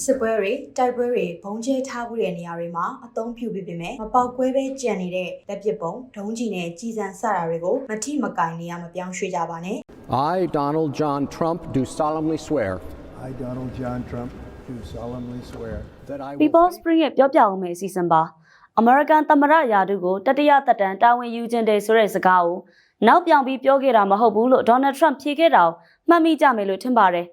စစ်ပွဲတွေတိုက်ပွဲတွေဘုံကျဲထားမှုတဲ့နေရာတွေမှာအသုံးပြုပြီးပေမဲ့မပေါက်ကွဲပဲကြံနေတဲ့လက်ပစ်ပုံဒုံးကျည်နဲ့ကြီးစံစတာတွေကိုမထိမကင်နေရမပြောင်းရွှေ့ကြပါနဲ့ I, Donald John Trump, do solemnly swear I, Donald John Trump, do solemnly swear that I will People Spring ရဲ့ပြောပြအောင်မယ့်အစီအစဉ်ပါ American သမ္မတရာထူးကိုတတိယသက်တမ်းတာဝန်ယူခြင်းတဲ့ဆိုတဲ့စကားကိုနောက်ပြောင်ပြီးပြောခဲ့တာမဟုတ်ဘူးလို့ Donald Trump ဖြေခဲ့တာကိုမှတ်မိကြမယ်လို့ထင်ပါတယ်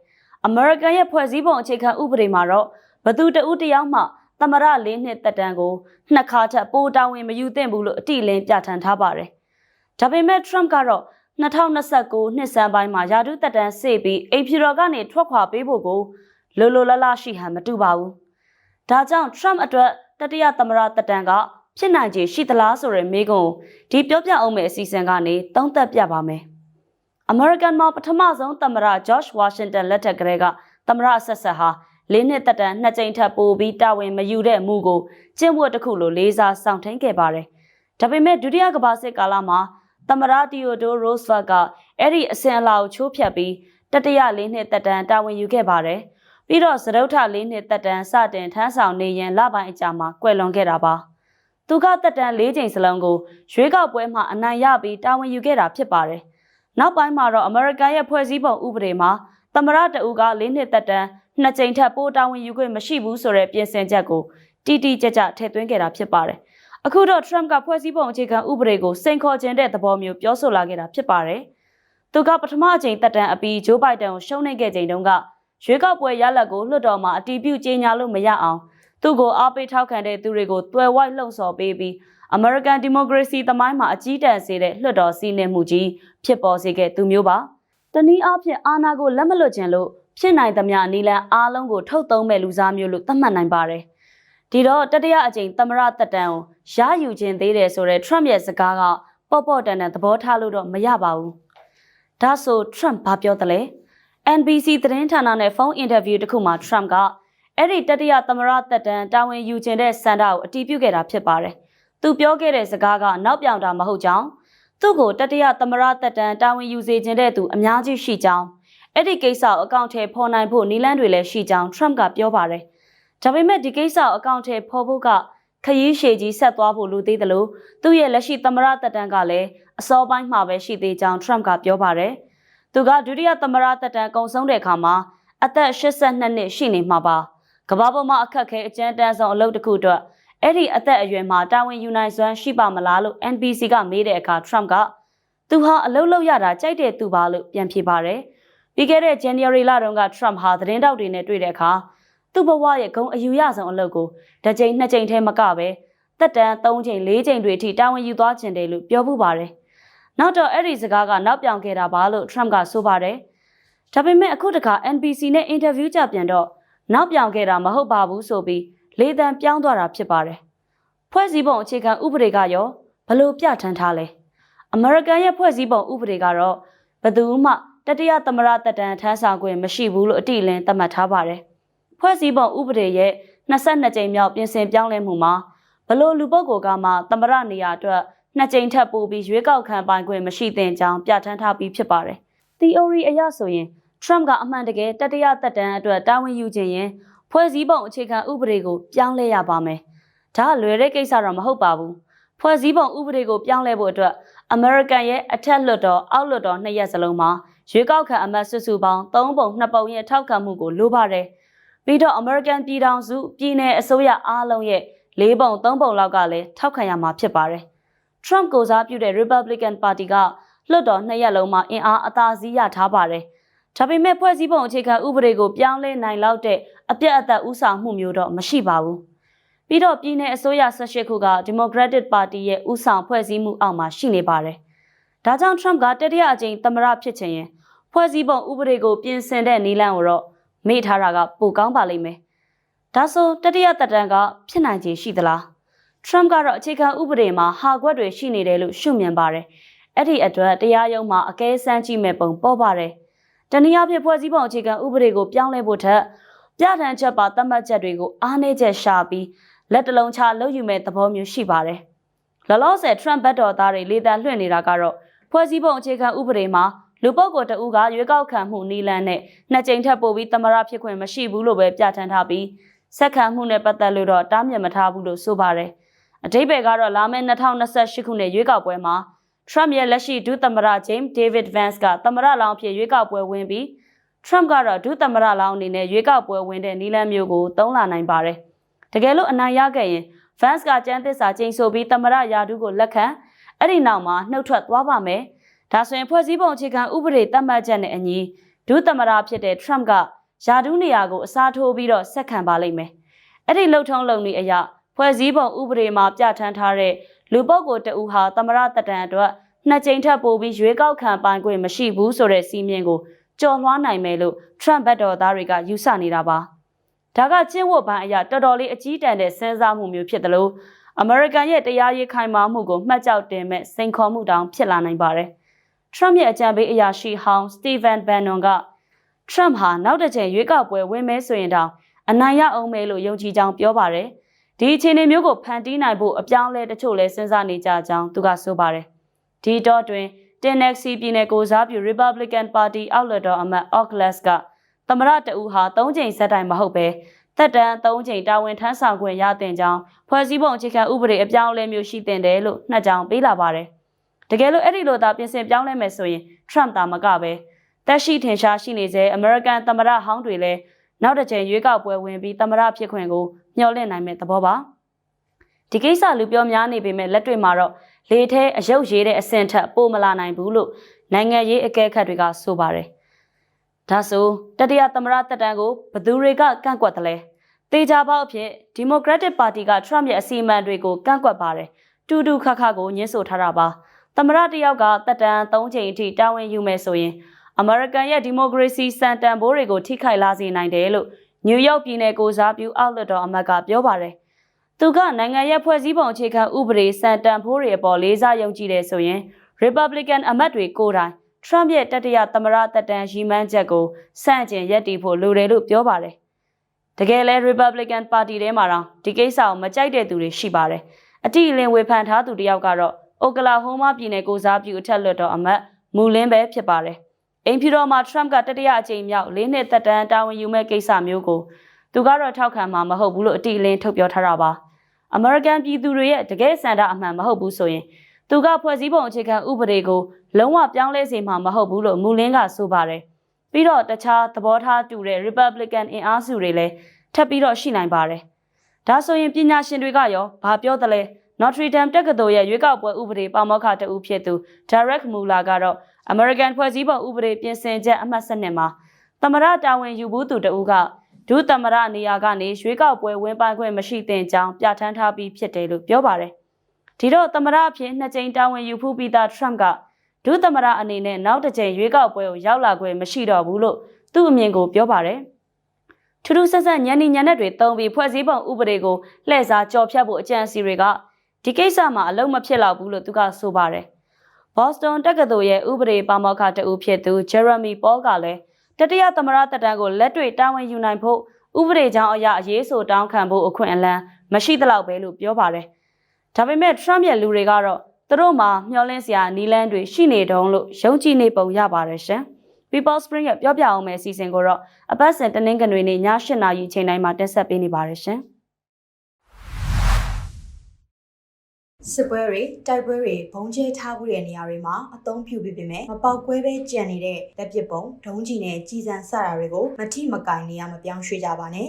American ရဲ့ဖွဲ့စည်းပုံအခြေခံဥပဒေမှာတော့ဘသူတဦးတစ်ယောက်မှသမ္မတလေးနှစ်သက်တမ်းကိုနှစ်ခါထပ်ပိုတာဝန်မယူသင့်ဘူးလို့အတိအလင်းပြဋ္ဌာန်းထားပါတယ်ဒါပေမဲ့ Trump ကတော့2029နှစ်စံပိုင်းမှာယာတုသက်တမ်းစေပြီးအိမ်ဖြူတော်ကနေထွက်ခွာပေးဖို့ကိုလိုလိုလလရှိဟန်မတူပါဘူး။ဒါကြောင့် Trump အတွက်တတိယသမ္မတသက်တမ်းကဖြစ်နိုင်ခြေရှိသလားဆိုတဲ့မေးခွန်းကိုဒီပြောပြအောင်မယ့်အစီအစဉ်ကနေသုံးသပ်ပြပါမယ်။ American မှာပထမဆုံးသမ္မတ George Washington လက်ထက်ကလေးကသမ္မတဆက်ဆက်ဟာလေးနှစ်သက်တမ်းနှစ်ကြိမ်ထပ်ပိုပြီးတာဝန်မယူတဲ့အမှုကိုကျင့်ဝတ်တစ်ခုလိုလေးစားဆောင်ထိန်ခဲ့ပါတယ်။ဒါပေမဲ့ဒုတိယကမ္ဘာစစ်ကာလမှာသမ္မတတီယိုဒိုရို့စဗတ်ကအဲ့ဒီအစဉ်အလာကိုချိုးဖျက်ပြီးတတိယလေးနှစ်သက်တမ်းတာဝန်ယူခဲ့ပါတယ်။ပြီးတော့စရုပ်ထလေးနှစ်သက်တမ်းစတင်ထမ်းဆောင်နေရင်လပိုင်းအကြာမှာကွယ်လွန်ခဲ့တာပါ။သူကသက်တမ်း၄ချိန်စလုံးကိုရွေးကောက်ပွဲမှာအနိုင်ရပြီးတာဝန်ယူခဲ့တာဖြစ်ပါတယ်။ နောက်ပိုင်းမှာတော့အမေရိကန်ရဲ့ဖွဲ့စည်းပုံဥပဒေမှာသမ္မတတအူက၄နှစ်သက်တမ်းနှစ်ကြိမ်ထပ်ပိုတာဝန်ယူခွင့်မရှိဘူးဆိုတဲ့ပြင်ဆင်ချက်ကိုတိတိကျကျထည့်သွင်းခဲ့တာဖြစ်ပါတယ်။အခုတော့ Trump ကဖွဲ့စည်းပုံအခြေခံဥပဒေကိုစိန်ခေါ်ခြင်းတဲ့သဘောမျိုးပြောဆိုလာခဲ့တာဖြစ်ပါတယ်။သူကပထမအကြိမ်တက်တန်းအပြီးဂျိုးဘိုင်ဒန်ကိုရှုံးနိမ့်ခဲ့ချိန်တုန်းကရွေးကောက်ပွဲရလဒ်ကိုလွှတ်တော်မှာအတီးပြုတ်ကြေညာလို့မရအောင်သူ့ကိုအားပေးထောက်ခံတဲ့သူတွေကိုတွယ်ဝိုက်လှုံ့ဆော်ပေးပြီး American Democracy သမိုင်းမှာအကြီးတန်းစေတဲ့လွှတ်တော်စီးနှင်းမှုကြီးဖြစ်ပေါ်စေခဲ့သူမျိုးပါ။တနည်းအားဖြင့်အာဏာကိုလက်မလွတ်ခြင်းလို့ဖြစ်နိုင်သမျှနီလန်အားလုံးကိုထုတ်သုံးမဲ့လူစားမျိုးလို့သတ်မှတ်နိုင်ပါတယ်။ဒီတော့တတိယအကြိမ်သမ္မတတက်တန်းကိုရယူခြင်းသေးတယ်ဆိုတဲ့ Trump ရဲ့စကားကပေါ့ပေါ့တန်တန်သဘောထားလို့တော့မရပါဘူး။ဒါဆို Trump ဘာပြောသလဲ။ NBC သတင်းဌာနနဲ့ဖုန်းအင်တာဗျူးတစ်ခုမှာ Trump ကအဲ့ဒီတတိယသမ္မတတက်တန်းတာဝန်ယူခြင်းတဲ့စန္ဒကိုအတည်ပြုခဲ့တာဖြစ်ပါတယ်။ သူပြောခဲ့တဲ့စကားကနောက်ပြောင်တာမဟုတ်ကြောင်းသူ့ကိုတတိယသမ္မတတက်တန်းတာဝန်ယူစေခြင်းတဲ့သူအများကြီးရှိကြောင်းအဲ့ဒီကိစ္စကိုအကောင့်ထဲဖော်နိုင်ဖို့နီလန်းတွေလည်းရှိကြောင်း Trump ကပြောပါတယ်။ဒါပေမဲ့ဒီကိစ္စကိုအကောင့်ထဲဖော်ဖို့ကခရီးရှည်ကြီးဆက်သွားဖို့လိုသေးတယ်လို့သူ့ရဲ့လက်ရှိသမ္မတတက်တန်းကလည်းအစောပိုင်းမှာပဲရှိသေးကြောင်း Trump ကပြောပါတယ်။သူကဒုတိယသမ္မတတက်တန်းကုံဆုံးတဲ့အခါမှာအသက်82နှစ်ရှိနေမှာပါ။ကမ္ဘာပေါ်မှာအခက်ခဲအကျဉ်းတန်းဆုံးအလုပ်တစ်ခုအတွက် အဲ့ဒီအသက်အရွယ်မှာတာဝန်ယူနိုင်စွမ်းရှိပါမလားလို့ NBC ကမေးတဲ့အခါ Trump ကသူဟာအလုပ်လုပ်ရတာကြိုက်တဲ့သူပါလို့ပြန်ဖြေပါတယ်။ပြီးခဲ့တဲ့ January လတုန်းက Trump ဟာသတင်းတောက်တွေနဲ့တွေ့တဲ့အခါသူ့ဘဝရဲ့ဂုဏ်အယူရဆုံးအလုပ်ကိုတစ်ကြိမ်နှစ်ကြိမ်ထဲမကပဲတက်တန်း၃ကြိမ်၄ကြိမ်တွေအထိတာဝန်ယူသွားခြင်းတယ်လို့ပြောမှုပါတယ်။နောက်တော့အဲ့ဒီစကားကနောက်ပြောင်ခဲ့တာပါလို့ Trump ကဆိုပါတယ်။ဒါပေမဲ့အခုတခါ NBC နဲ့အင်တာဗျူးကြပြန်တော့နောက်ပြောင်ခဲ့တာမဟုတ်ပါဘူးဆိုပြီး လေတံပြောင်းသွားတာဖြစ်ပါတယ်။ဖွဲ့စည်းပုံအခြေခံဥပဒေကရောဘလို့ပြဋ္ဌာန်းထားလဲ။ American ရဲ့ဖွဲ့စည်းပုံဥပဒေကတော့ဘယ်သူမှတတိယသမ္မတတက်တန်းထမ်းဆောင်ခွင့်မရှိဘူးလို့အတိအလင်းသတ်မှတ်ထားပါတယ်။ဖွဲ့စည်းပုံဥပဒေရဲ့22ကြိမ်မြောက်ပြင်ဆင်ပြောင်းလဲမှုမှာဘလို့လူပုဂ္ဂိုလ်ကမှသမ္မတနေရာအတွက်နှစ်ကြိမ်ထပ်ပို့ပြီးရွေးကောက်ခံပိုင်ခွင့်မရှိသင့်ကြောင်းပြဋ္ဌာန်းထားပြီးဖြစ်ပါတယ်။ theory အရဆိုရင် Trump ကအမှန်တကယ်တတိယသက်တမ်းအတွက်တာဝန်ယူခြင်းရင် ဖွဲ့စည်းပုံအခြေခံဥပဒေကိုပြောင်းလဲရပါမယ်။ဒါလွယ်တဲ့ကိစ္စတော့မဟုတ်ပါဘူး။ဖွဲ့စည်းပုံဥပဒေကိုပြောင်းလဲဖို့အတွက် American ရဲ့အထက်လွှတ်တော်အောက်လွှတ်တော်နှစ်ရက်စလုံးမှာရွေးကောက်ခံအမတ်စုစုပေါင်း3ပုံ2ပုံရဲ့ထောက်ခံမှုကိုလိုပါတယ်။ပြီးတော့ American ပြည်ထောင်စုပြည်내အစိုးရအားလုံးရဲ့၄ပုံ3ပုံလောက်ကလည်းထောက်ခံရမှာဖြစ်ပါတယ်။ Trump ကိုစားပြုတဲ့ Republican Party ကလွှတ်တော်နှစ်ရက်လုံးမှာအင်အားအသာစီးရထားပါတယ်။ဒါပေမဲ့ဖွဲ့စည်းပုံအခြေခံဥပဒေကိုပြောင်းလဲနိုင်လောက်တဲ့ အပြတ်အသတ်ဥဆောင်မှုမျိုးတော့မရှိပါဘူး။ပြီးတော့ပြည်내အစိုးရ18ခုက Democratic Party ရဲ့ဥဆောင်ဖွဲ့စည်းမှုအောက်မှာရှိနေပါတယ်။ဒါကြောင့် Trump ကတတိယအကြိမ်သမ္မတဖြစ်ချင်ရင်ဖွဲ့စည်းပုံဥပဒေကိုပြင်ဆင်တဲ့နည်းလမ်းကိုတော့မေ့ထားတာကပိုကောင်းပါလိမ့်မယ်။ဒါဆိုတတိယသက်တမ်းကဖြစ်နိုင်ခြေရှိသလား။ Trump ကတော့အခြေခံဥပဒေမှာဟာကွက်တွေရှိနေတယ်လို့ရှုမြင်ပါတယ်။အဲ့ဒီအတွက်တရားရုံးမှာအကဲစမ်းကြည့်မဲ့ပုံပေါ်ပါတယ်။တနည်းအားဖြင့်ဖွဲ့စည်းပုံအခြေခံဥပဒေကိုပြောင်းလဲဖို့ထက် ပြဋ္ဌာန်းချက်ပါသတ်မှတ်ချက်တွေကိုအားနည်းချက်ရှာပြီးလက်တလုံးချလုပ်ယူမဲ့သဘောမျိုးရှိပါတယ်။လောလောဆယ် Trump ဘက်တော်သားတွေလေတံလွှင့်နေတာကတော့ဖွဲ့စည်းပုံအခြေခံဥပဒေမှာလူပုဂ္ဂိုလ်တဦးကရွေးကောက်ခံမှုနီလန်းနဲ့နှစ်ကြိမ်ထပ်ပို့ပြီးသမရဖြစ်ခွင့်မရှိဘူးလို့ပဲပြဋ္ဌာန်းထားပြီးဆက်ခံမှုနဲ့ပတ်သက်လို့တော့တားမြစ်မထားဘူးလို့ဆိုပါတယ်။အတိတ်ဘယ်ကတော့လာမယ့်2028ခုနှစ်ရွေးကောက်ပွဲမှာ Trump ရဲ့လက်ရှိဒုသမရ James David Vance ကသမရလောင်းအဖြစ်ရွေးကောက်ပွဲဝင်ပြီး Trump ကတော့ဒုသမရလောင်းအနေနဲ့ရွေးကောက်ပွဲဝင်တဲ့နီလန်းမျိုးကိုသုံးလာနိုင်ပါတယ်။တကယ်လို့အနိုင်ရခဲ့ရင် Vance ကကျန်းသစ္စာကျိန်ဆိုပြီးသမရယာဒုကိုလက်ခံအဲ့ဒီနောက်မှာနှုတ်ထွက်သွားပါမယ်။ဒါဆိုရင်ဖွဲ့စည်းပုံအခြေခံဥပဒေသတ်မှတ်ချက်နဲ့အညီဒုသမရဖြစ်တဲ့ Trump ကယာဒုနေရာကိုအစားထိုးပြီးတော့ဆက်ခံပါလိမ့်မယ်။အဲ့ဒီလှုပ်ထုံးလုံနေအရာဖွဲ့စည်းပုံဥပဒေမှာပြဋ္ဌာန်းထားတဲ့လူပုဂ္ဂိုလ်တဦးဟာသမရတတန်အတွက်နှစ်ကြိမ်ထပ်ပို့ပြီးရွေးကောက်ခံပိုင်ခွင့်မရှိဘူးဆိုတဲ့စီးမြင်ကို ကြော်လွှားနိုင်မယ်လို့ Trump ဘက်တော်သားတွေကယူဆနေတာပါ။ဒါကကျင့်ဝတ်ပိုင်းအရာတော်တော်လေးအကြီးတန်းတဲ့စဉ်းစားမှုမျိုးဖြစ်တယ်လို့အမေရိကန်ရဲ့တရားရေးခိုင်မာမှုကိုမှတ်ကြောက်တင်မဲ့စိန်ခေါ်မှုတောင်ဖြစ်လာနိုင်ပါတယ်။ Trump ရဲ့အကြံပေးအရာရှိဟောင်း Stephen Bannon က Trump ဟာနောက်တစ်ချိန်ရွေးကောက်ပွဲဝင်မဲဆိုရင်တောင်အနိုင်ရအောင်မဲလို့ယုံကြည်ကြောင်းပြောပါတယ်။ဒီအခြေအနေမျိုးကိုဖန်တီးနိုင်ဖို့အပြောင်းအလဲတချို့လဲစဉ်းစားနေကြကြောင်းသူကဆိုပါတယ်။ဒီတော့တွင် Tennessee ပြည်နယ်ကိုစားပြု Republican Party အောက်လွှတ်တော်အမတ် Oakless ကသမရတဦးဟာ၃ချိန်ဆက်တိုင်မဟုတ်ပဲသက်တမ်း၃ချိန်တာဝန်ထမ်းဆောင်ခွင့်ရတဲ့ကြောင်းဖွဲ့စည်းပုံအခြေခံဥပဒေအပြောင်းအလဲမျိုးရှိတင်တယ်လို့နှက်ကြောင်ပေးလာပါတယ်။တကယ်လို့အဲ့ဒီလိုသာပြင်ဆင်ပြောင်းလဲမယ်ဆိုရင် Trump သာမကပဲတက်ရှိထင်ရှားရှိနေစေ American သမရဟောင်းတွေလည်းနောက်တစ်ချိန်ရွေးကောက်ပွဲဝင်ပြီးသမရဖြစ်ခွင့်ကိုမျှော်လင့်နိုင်မယ့်သဘောပါ။ဒီကိစ္စလူပြောများနေပေမဲ့လက်တွေ့မှာတော့ လေထဲအယုတ်ရေးတဲ့အဆင့်ထက်ပိုမလာနိုင်ဘူးလို့နိုင်ငံရေးအကဲခတ်တွေကဆိုပါတယ်။ဒါဆိုတတိယသမရတက်တန်းကိုဘသူတွေကကန့်ကွက်တယ်လဲ။တေချာပေါက်အဖြစ် Democratic Party က Trump ရဲ့အစီအမံတွေကိုကန့်ကွက်ပါတယ်။တူတူခါခါကိုညှင်းဆိုထားတာပါ။သမရတယောက်ကတက်တန်း၃ချိန်အထိတာဝန်ယူမယ်ဆိုရင်အမေရိကန်ရဲ့ဒီမိုကရေစီစံတန်ဖိုးတွေကိုထိခိုက်လာစေနိုင်တယ်လို့နယူးယောက်ပြည်နယ်ကိုစားပြုအောက်လွှတ်တော်အမတ်ကပြောပါတယ်။ သူကနိုင်ငံရဲ့ဖွဲ့စည်းပုံအခြေခံဥပဒေစံတန်ဖိုးတွေအပေါ်လေးစားယုံကြည်တယ်ဆိုရင် Republican အမတ်တွေကိုယ်တိုင် Trump ရဲ့တတိယသမရတက်တန်ရီမန်းချက်ကိုစန့်ကျင်ရက်တီဖို့လိုတယ်လို့ပြောပါတယ်။တကယ်လဲ Republican Party ထဲမှာတော့ဒီကိစ္စကိုမကြိုက်တဲ့သူတွေရှိပါတယ်။အတိအလင်းဝေဖန်ထားသူတယောက်ကတော့အိုကလာဟိုးမာပြည်နယ်ကိုစားပြုအထက်လွှတ်တော်အမတ်မူလင်းပဲဖြစ်ပါတယ်။အိမ်ဖြူတော်မှာ Trump ကတတိယအကြိမ်မြောက်လေးနှစ်သက်တမ်းတာဝန်ယူမဲ့ကိစ္စမျိုးကိုသူကတော့ထောက်ခံမှာမဟုတ်ဘူးလို့အတိအလင်းထုတ်ပြောထားတာပါ။ American ပြည်သူတွေရဲ့တကယ်စံတာအမှန်မဟုတ်ဘူးဆိုရင်သူကဖွဲ့စည်းပုံအခြေခံဥပဒေကိုလုံးဝပြောင်းလဲစေမှာမဟုတ်ဘူးလို့မူလင်းကဆိုပါတယ်။ပြီးတော့တခြားသဘောထားတူတဲ့ Republican အင်အားစုတွေလည်းထပ်ပြီးတော့ရှိနိုင်ပါတယ်။ဒါဆိုရင်ပညာရှင်တွေကရောဘာပြောသလဲ Notre Dame တက္ကသိုလ်ရဲ့ရွေးကောက်ပွဲဥပဒေပါမောက္ခတဦးဖြစ်သူ Derek Muller ကတော့ American ဖွဲ့စည်းပုံဥပဒေပြင်ဆင်ချက်အမှတ်7မှာသမရတာဝန်ယူဘူးသူတဦးက ဒုသမရနေရာကနေရွေးကောက်ပွဲဝင်ပိုင်ခွင့်မရှိတဲ့ကြောင်းပြဋ္ဌာန်းထားပြီးဖြစ်တယ်လို့ပြောပါတယ်။ဒီတော့သမရအဖြစ်နှစ်ကြိမ်တာဝန်ယူဖူးပြီးသား Trump ကဒုသမရအနေနဲ့နောက်တစ်ကြိမ်ရွေးကောက်ပွဲကိုရောက်လာခွင့်မရှိတော့ဘူးလို့သူ့အမြင်ကိုပြောပါတယ်။ထူးထူးဆန်းဆန်းညံနေညံတဲ့တွေတုံးပြီးဖွဲ့စည်းပုံဥပဒေကိုလှည့်စားကြော်ဖြတ်ဖို့အကြံစီတွေကဒီကိစ္စမှာအလုံးမဖြစ်တော့ဘူးလို့သူကဆိုပါတယ်။ Boston တက္ကသိုလ်ရဲ့ဥပဒေပါမောက္ခတဦးဖြစ်သူ Jeremy Paul ကလည်း တတိယသမရတက်တန်းကိုလက်တွေ့တာဝန်ယူနိုင်ဖို့ဥပဒေကြောင်းအရာအရေးဆိုတောင်းခံဖို့အခွင့်အလမ်းမရှိသလောက်ပဲလို့ပြောပါတယ်။ဒါပေမဲ့ Trump ရဲ့လူတွေကတော့သူတို့မှာမျှော်လင့်စရာနီလန်းတွေရှိနေတုံးလို့ယုံကြည်နေပုံရပါတယ်ရှင်။ People Spring ရဲ့ပြောပြအောင်မယ့်အစီအစဉ်ကိုတော့အပတ်စဉ်တနင်္ဂနွေနေ့ည8:00နာရီချိန်တိုင်းမှာတင်ဆက်ပေးနေပါတယ်ရှင်။ စစ်ပွဲတွေတိုက်ပွဲတွေဘုံကျဲထားမှုတဲ့နေရာတွေမှာအသုံးပြုပြီးပေမဲ့မပေါက်ကွဲပဲကြံနေတဲ့လက်ပစ်ပုံဒုံးကျည်နဲ့ကြီးစံစတာတွေကိုမထိမကင်နေရမပြောင်းရွှေ့ကြပါနဲ့